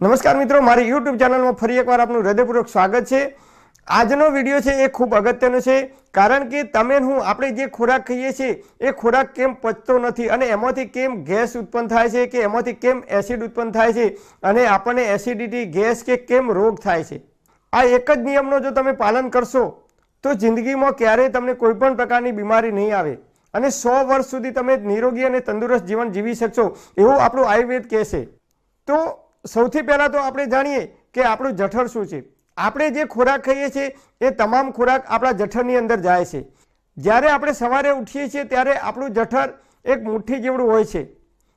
નમસ્કાર મિત્રો, મારી યુટ્યુબ ચેનલમાં ફરી એકવાર આપનું હૃદયપૂર્વક સ્વાગત છે. આજનો વીડિયો છે એ ખૂબ અગત્યનો છે, કારણ કે તમે હું આપણે જે ખોરાક ખાઈએ છીએ, એ ખોરાક કેમ પચતો નથી અને એમાંથી કેમ ગેસ ઉત્પન્ન થાય છે કે એમાંથી કેમ એસિડ ઉત્પન્ન થાય છે અને આપણને એસિડિટી, ગેસ કે કેમ રોગ થાય છે. આ એક જ નિયમનો જો તમે પાલન કરશો, તો જિંદગીમાં ક્યારેય તમને કોઈપણ પ્રકારની બીમારી નહીં આવે. અને સો વર્ષ સુધી તમે નિરોગી અને તંદુરસ્ત જીવન જીવી શકશો, એવું આપણું આયુર્વેદ કહેશે તો સૌથી પહેલાં તો આપણે જાણીએ કે આપણું જઠર શું છે. આપણે જે ખોરાક ખાઈએ છીએ, એ તમામ ખોરાક આપણા જઠરની અંદર જાય છે. જ્યારે આપણે સવારે ઉઠીએ છીએ, ત્યારે આપણું જઠર એક મુઠ્ઠી જેવડું હોય છે.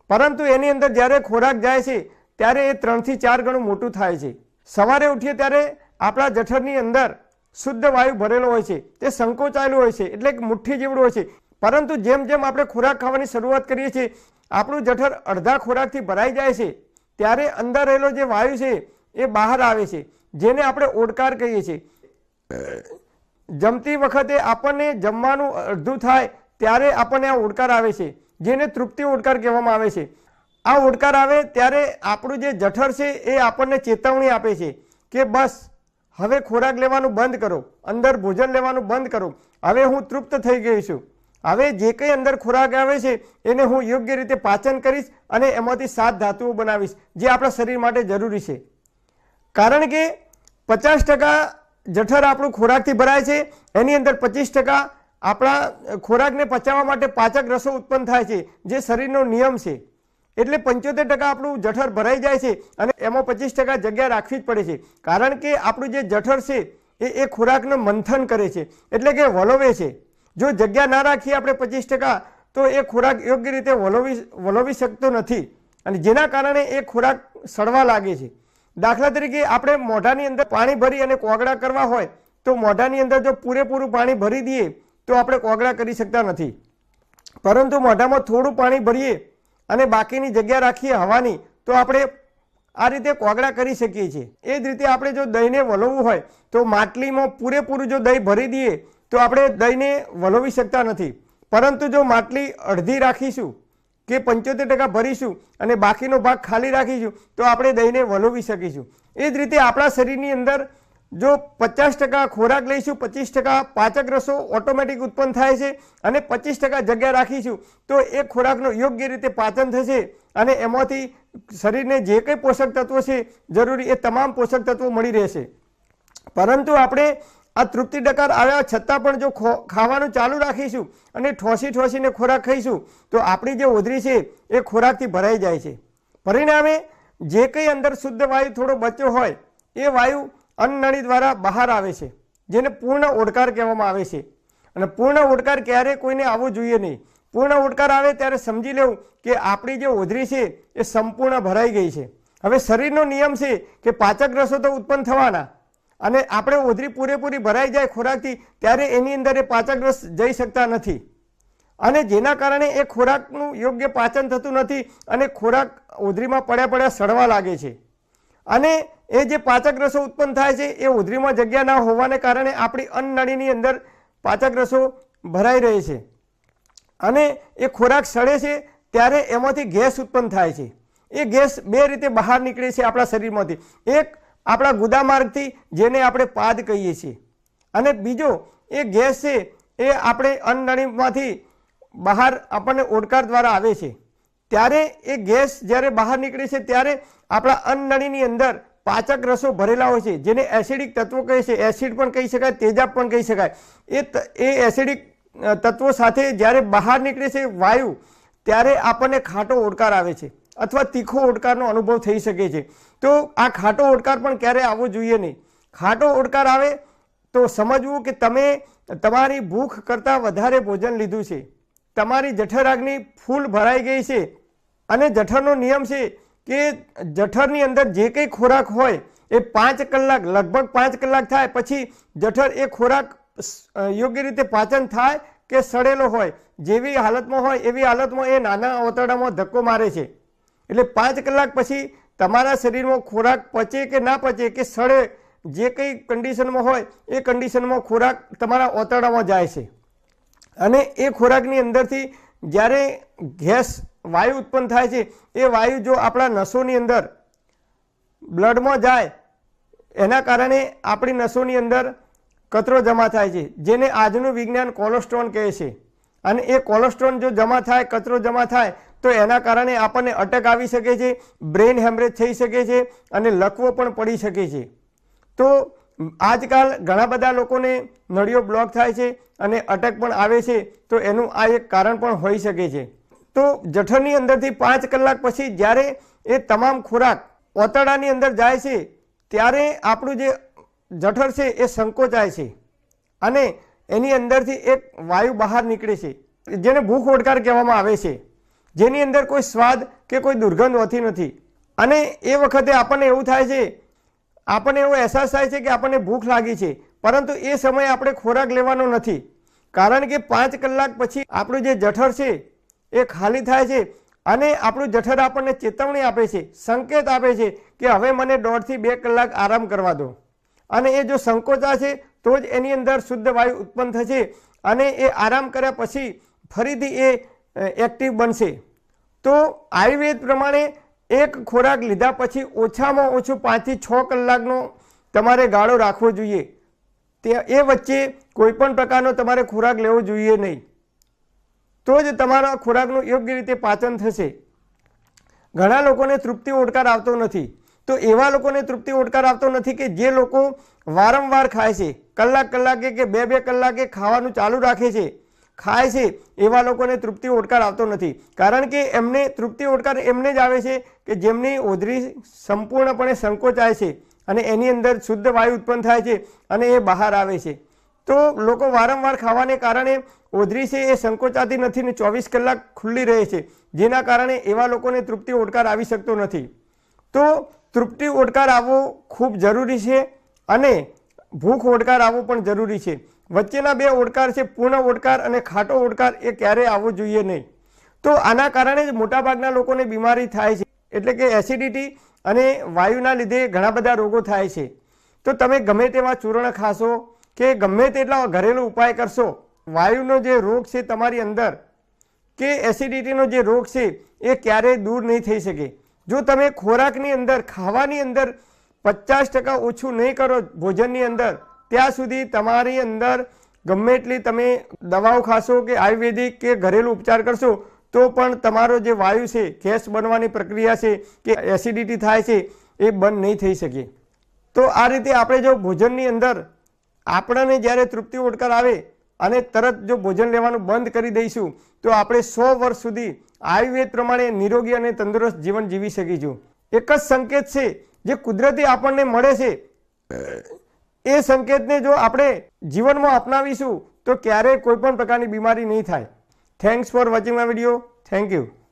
પરંતુ એની અંદર જ્યારે ખોરાક જાય છે, ત્યારે એ ત્રણથી ચાર ગણું મોટું થાય છે. સવારે ઉઠીએ ત્યારે આપણા જઠરની અંદર શુદ્ધ વાયુ ભરેલો હોય છે. તે સંકોચાયેલું હોય છે, એટલે મુઠ્ઠી જેવડું હોય છે. પરંતુ જેમ જેમ આપણે ખોરાક ખાવાની શરૂઆત કરીએ છીએ, આપણું જઠર અડધા ખોરાકથી ભરાઈ જાય છે. ત્યારે અંદર રહેલો જે વાયુ છે એ બહાર આવે છે, જેને આપણે ઓડકાર કહીએ છીએ. જમતી વખતે આપણને જમવાનું અડધું થાય, ત્યારે આપણને આ ઓડકાર આવે છે, જેને તૃપ્તિ ઓડકાર કહેવામાં આવે છે. આ ઓડકાર આવે ત્યારે આપણું જે જઠર છે એ આપણને ચેતવણી આપે છે કે બસ, હવે ખોરાક લેવાનું બંધ કરો, અંદર ભોજન લેવાનું બંધ કરો. હવે હું તૃપ્ત થઈ ગઈ છું. હવે જે કંઈ અંદર ખોરાક આવે છે, એને હું યોગ્ય રીતે પાચન કરીશ અને એમાંથી સાત ધાતુઓ બનાવીશ, જે આપણા શરીર માટે જરૂરી છે. કારણ કે પચાસ ટકા જઠર આપણું ખોરાકથી ભરાય છે, એની અંદર પચીસ ટકા આપણા ખોરાકને પચાવવા માટે પાચક રસો ઉત્પન્ન થાય છે, જે શરીરનો નિયમ છે. એટલે પંચોતેર ટકા આપણું જઠર ભરાઈ જાય છે અને એમાં પચીસ ટકા જગ્યા રાખવી જ પડે છે. કારણ કે આપણું જે જઠર છે, એ એ ખોરાકનું મંથન કરે છે, એટલે કે વલોવે છે. જો જગ્યા ના રાખીએ આપણે પચીસ ટકા, તો એ ખોરાક યોગ્ય રીતે વલોવી વલોવી શકતો નથી. અને જેના કારણે એ ખોરાક સડવા લાગે છે. દાખલા તરીકે આપણે મોઢાની અંદર પાણી ભરી અને કોગળા કરવા હોય, તો મોઢાની અંદર જો પૂરેપૂરું પાણી ભરી દઈએ, તો આપણે કોગળા કરી શકતા નથી. પરંતુ મોઢામાં થોડું પાણી ભરીએ અને બાકીની જગ્યા રાખીએ હવાની, તો આપણે આ રીતે કોગળા કરી શકીએ છીએ. એ જ રીતે આપણે જો દહીંને વલવવું હોય, તો માટલીમાં પૂરેપૂરું જો દહીં ભરી દઈએ તો આપણે દહીંને વલોવી શકતા નથી. પરંતુ જો માટલી અડધી રાખીશું કે પંચોતેર ટકા ભરીશું અને બાકીનો ભાગ ખાલી રાખીશું, તો આપણે દહીંને વલોવી શકીશું. એ જ રીતે આપણા શરીરની અંદર જો પચાસ ટકા ખોરાક લઈશું, પચીસ ટકા પાચક રસો ઓટોમેટિક ઉત્પન્ન થાય છે અને પચીસ ટકા જગ્યા રાખીશું, તો એ ખોરાકનું યોગ્ય રીતે પાચન થશે અને એમાંથી શરીરને જે કંઈ પોષક તત્વો છે જરૂરી એ તમામ પોષક તત્વો મળી રહેશે. પરંતુ આપણે આ તૃપ્તિ ડકાર આવ્યા છતાં પણ જો ખાવાનું ચાલુ રાખીશું અને ઠોસી ઠોસીને ખોરાક ખાઈશું, તો આપણી જે ઓધરી છે એ ખોરાકથી ભરાઈ જાય છે. પરિણામે જે કંઈ અંદર શુદ્ધ વાયુ થોડો બચ્યો હોય, એ વાયુ અન્નનળી દ્વારા બહાર આવે છે, જેને પૂર્ણ ઓડકાર કહેવામાં આવે છે. અને પૂર્ણ ઓડકાર ક્યારે કોઈને આવવો જોઈએ નહીં. પૂર્ણ ઓડકાર આવે ત્યારે સમજી લેવું કે આપણી જે ઓધરી છે એ સંપૂર્ણ ભરાઈ ગઈ છે. હવે શરીરનો નિયમ છે કે પાચક રસો તો ઉત્પન્ન થવાના. અને આપણે ઓધરી પૂરેપૂરી ભરાઈ જાય ખોરાકથી, ત્યારે એની અંદર એ પાચક રસ જઈ શકતા નથી. અને જેના કારણે એ ખોરાકનું યોગ્ય પાચન થતું નથી અને ખોરાક ઓધરીમાં પડ્યા પડ્યા સડવા લાગે છે. અને એ જે પાચક રસો ઉત્પન્ન થાય છે, એ ઉધરીમાં જગ્યા ના હોવાને કારણે આપણી અન્નનળીની અંદર પાચક રસો ભરાઈ રહે છે. અને એ ખોરાક સડે છે, ત્યારે એમાંથી ગેસ ઉત્પન્ન થાય છે. એ ગેસ બે રીતે બહાર નીકળે છે આપણા શરીરમાંથી. એક આપણા ગુદા માર્ગથી જેને આપણે પાદ કહીએ છીએ. અને બીજો એ ગેસ છે એ આપણે અન્નળીમાંથી બહાર આપણને ઓડકાર દ્વારા આવે છે. ત્યારે એ ગેસ જ્યારે બહાર નીકળે છે ત્યારે આપણા અન્નળીની અંદર પાચક રસો ભરેલા હોય છે, જેને એસિડિક તત્વો કહે છે. એસિડ પણ કહી શકાય, તેજાબ પણ કહી શકાય. એ એ એસિડિક તત્વો સાથે જ્યારે બહાર નીકળે છે વાયુ, ત્યારે આપણને ખાટો ઓડકાર આવે છે, અથવા તીખો ઓડકારનો અનુભવ થઈ શકે છે. તો આ ખાટો ઓડકાર પણ ક્યારે આવવો જોઈએ નહીં. ખાટો ઓડકાર આવે તો સમજવું કે તમે તમારી ભૂખ કરતાં વધારે ભોજન લીધું છે. તમારી જઠરાગની ફૂલ ભરાઈ ગઈ છે. અને જઠરનો નિયમ છે કે જઠરની અંદર જે કંઈ ખોરાક હોય એ પાંચ કલાક, લગભગ પાંચ કલાક થાય, પછી જઠર એ ખોરાક યોગ્ય રીતે પાચન થાય કે સડેલો હોય. જેવી હાલતમાં હોય એવી હાલતમાં એ નાના ઓતરડામાં ધક્કો મારે છે. એટલે પાંચ કલાક પછી તમારા શરીરમાં ખોરાક પચે કે ના પચે, કે સડે, જે કંઈ કન્ડિશનમાં હોય, એ કન્ડિશનમાં ખોરાક તમારા ઓતરડામાં જાય છે. અને એ ખોરાકની અંદરથી જ્યારે ગેસ વાયુ ઉત્પન્ન થાય છે, એ વાયુ જો આપણા નસોની અંદર બ્લડમાં જાય, એના કારણે આપણી નસોની અંદર કચરો જમા થાય છે, જેને આજનું વિજ્ઞાન કોલેસ્ટ્રોન કહે છે. અને એ કોલેસ્ટ્રોન જો જમા થાય, કચરો જમા થાય તો એના કારણે આપણને અટક આવી શકે છે, બ્રેઇન હેમરેજ થઈ શકે છે અને લકવો પણ પડી શકે છે. તો આજકાલ ઘણા બધા લોકોને નળીઓ બ્લોક થાય છે અને અટક પણ આવે છે, તો એનું આ એક કારણ પણ હોઈ શકે છે. તો જઠરની અંદરથી પાંચ કલાક પછી જ્યારે એ તમામ ખોરાક ઓતડાની અંદર જાય છે, ત્યારે આપણું જે જઠર છે એ સંકોચાય છે અને એની અંદરથી એક વાયુ બહાર નીકળે છે, જેને ભૂખ ઓડકાર કહેવામાં આવે છે. જેની અંદર કોઈ સ્વાદ કે કોઈ દુર્ગંધ હોતી નથી. અને એ વખતે આપણને એવું થાય છે, આપણને એવો અહેસાસ થાય છે કે આપણને ભૂખ લાગી છે. પરંતુ એ સમયે આપણે ખોરાક લેવાનો નથી. કારણ કે પાંચ કલાક પછી આપણું જે જઠર છે, એ ખાલી થાય છે અને આપણું જઠર આપણને ચેતવણી આપે છે, સંકેત આપે છે કે હવે મને દોઢથી બે કલાક આરામ કરવા દો. અને એ જો સંકોચા છે તો જ એની અંદર શુદ્ધ વાયુ ઉત્પન્ન થશે અને એ આરામ કર્યા પછી ફરીથી એ એક્ટિવ બનશે. તો આયુર્વેદ પ્રમાણે એક ખોરાક લીધા પછી ઓછામાં ઓછું પાંચથી છ કલાકનો તમારે ગાળો રાખવો જોઈએ. તે, એ વચ્ચે કોઈ પણ પ્રકારનો તમારે ખોરાક લેવો જોઈએ નહીં. તો જ તમારા ખોરાકનું યોગ્ય રીતે પાચન થશે. ઘણા લોકોને તૃપ્તિ ઓડકાર આવતો નથી. તો એવા લોકોને તૃપ્તિ ઓડકાર આવતો નથી કે જે લોકો વારંવાર ખાય છે. કલાક કલાકે કે બે બે કલાકે ખાવાનું ચાલુ રાખે છે. ખાય છે, એવા લોકોને તૃપ્તિ ઓડકાર આવતો નથી. કારણ કે એમને તૃપ્તિ ઓડકાર એમને જ આવે છે કે જેમની ઓધરી સંપૂર્ણપણે સંકોચાય છે અને એની અંદર શુદ્ધ વાયુ ઉત્પન્ન થાય છે અને એ બહાર આવે છે. તો લોકો વારંવાર ખાવાને કારણે ઓધરી છે એ સંકોચાતી નથી ને ચોવીસ કલાક ખુલ્લી રહે છે, જેના કારણે એવા લોકોને તૃપ્તિ ઓડકાર આવી શકતો નથી. તો તૃપ્તિ ઓડકાર આવવો ખૂબ જરૂરી છે અને ભૂખ ઓડકાર આવવો પણ જરૂરી છે. વચ્ચેના બે ઓડકાર છે, પૂર્ણ ઓડકાર અને ખાટો ઓડકાર એ ક્યારેય આવવો જોઈએ નહીં. તો આના કારણે જ મોટાભાગના લોકોને બીમારી થાય છે, એટલે કે એસિડિટી અને વાયુના લીધે ઘણા બધા રોગો થાય છે. તો તમે ગમે તેવા ચૂર્ણ ખાશો કે ગમે તેટલા ઘરેલું ઉપાય કરશો, વાયુનો જે રોગ છે તમારી અંદર કે એસિડિટીનો જે રોગ છે, એ ક્યારેય દૂર નહીં થઈ શકે. જો તમે ખોરાકની અંદર, ખાવાની અંદર પચાસ ટકા ઓછું નહીં કરો ભોજનની અંદર ત્યાં સુધી તમારી અંદર ગમે એટલી તમે દવાઓ ખાશો કે આયુર્વેદિક કે ઘરેલું ઉપચાર કરશો, તો પણ તમારો જે વાયુ છે, ગેસ બનવાની પ્રક્રિયા છે કે એસિડિટી થાય છે, એ બંધ નહીં થઈ શકે. તો આ રીતે આપણે જો ભોજનની અંદર આપણને જ્યારે તૃપ્તિ ઓડકાર આવે અને તરત જો ભોજન લેવાનું બંધ કરી દઈશું, તો આપણે સો વર્ષ સુધી આયુર્વેદ પ્રમાણે નિરોગી અને તંદુરસ્ત જીવન જીવી શકીશું. એક જ સંકેત છે, જે કુદરતી આપણને મળે છે. એ સંકેતને જો આપણે જીવનમાં અપનાવીશું, તો ક્યારેય કોઈ પણ પ્રકારની બીમારી નહીં થાય. Thanks for watching my video thank you